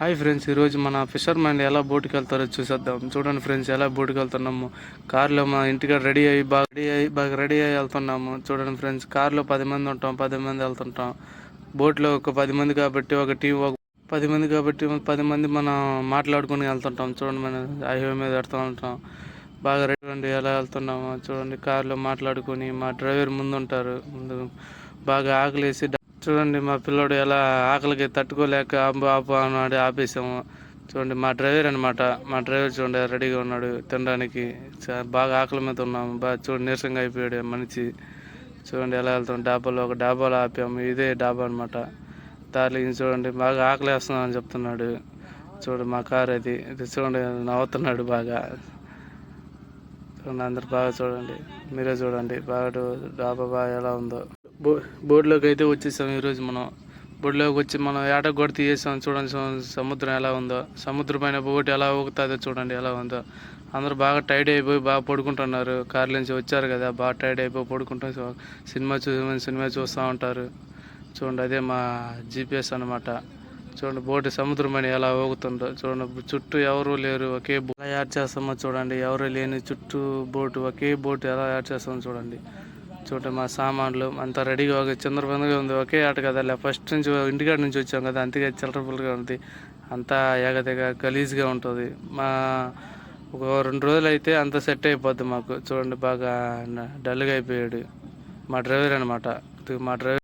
Hi friends ఈరోజు మన fissure ఎలా బోటుకి వెళ్తారో చూసేద్దాం. చూడండి ఫ్రెండ్స్ ఎలా బోటుకి వెళ్తున్నాము. కార్లో మా ఇంటికాడ రెడీ అయ్యి బాగా రెడీ అయ్యి బాగా రెడీ అయ్యి వెళ్తున్నాము. చూడండి ఫ్రెండ్స్ కార్లో పది మంది ఉంటాం పది మంది వెళ్తుంటాం. బోట్లో ఒక పది మంది కాబట్టి ఒక టీం ఒక పది మంది కాబట్టి పది మంది మనం మాట్లాడుకుని వెళ్తుంటాం. చూడండి మనం హైవే మీద పెడుతూ ఉంటాం. బాగా రెడీ ఎలా వెళ్తున్నాము చూడండి కార్లో మాట్లాడుకొని మా డ్రైవర్ ముందు ఉంటారు ముందు బాగా ఆకలేసి చూడండి మా పిల్లోడు ఎలా ఆకలికి తట్టుకోలేక ఆపు ఆపు అన్నాడు ఆపేసాము. చూడండి మా డ్రైవర్ అనమాట మా డ్రైవర్ చూడండి రెడీగా ఉన్నాడు తినడానికి. బాగా ఆకలి మీద ఉన్నాము. బాగా చూడండి నీరసంగా అయిపోయాడు మనిషి. చూడండి ఎలా వెళ్తాం. డాబాలో ఒక డాబాలో ఆపాము. ఇదే డాబా అనమాట దారిలో చూడండి బాగా ఆకలి వేస్తున్నామని చెప్తున్నాడు. చూడండి మా కార్ అది. ఇది చూడండి నవ్వుతున్నాడు బాగా. చూడండి అందరు బాగా చూడండి. మీరే చూడండి. బాగా డాబా బాగా ఎలా ఉందో. బో బోర్డులోకి అయితే వచ్చేసాం ఈరోజు మనం. బోర్డులోకి వచ్చి మనం ఏట కూడా తీసేసాం. చూడండి సముద్రం ఎలా ఉందో. సముద్రం పైన బోట్ ఎలా ఊగుతుందో చూడండి ఎలా ఉందో. అందరూ బాగా టైడ్ అయిపోయి బాగా పడుకుంటున్నారు. కార్ల నుంచి వచ్చారు కదా బాగా టైడ్ అయిపోయి పడుకుంటాం సినిమా చూ సినిమా చూస్తూ ఉంటారు. చూడండి అదే మా జీపీఎస్ అన్నమాట. చూడండి బోటు సముద్రం ఎలా ఊగుతుందో. చూడండి చుట్టూ ఎవరు లేరు ఒకే బోట్. ఎలా యాడ్ చేస్తామో చూడండి. ఎవరు లేని చుట్టూ బోటు ఒకే బోటు ఎలా యాడ్ చేస్తామో చూడండి. చూడండి మా సామాన్లు అంతా రెడీగా ఒక చంద్రబంధంగా ఉంది. ఒకే ఆట కదా ఫస్ట్ నుంచి ఇంటికాడ నుంచి వచ్చాం కదా అంతగా చిల్లరబుల్గా ఉంది. అంతా ఏగదిగా గలీజ్గా ఉంటుంది. మా ఒక రెండు రోజులు అయితే అంత సెట్ అయిపోద్ది మాకు. చూడండి బాగా డల్గా అయిపోయాడు మా డ్రైవర్ అనమాట మా డ్రైవర్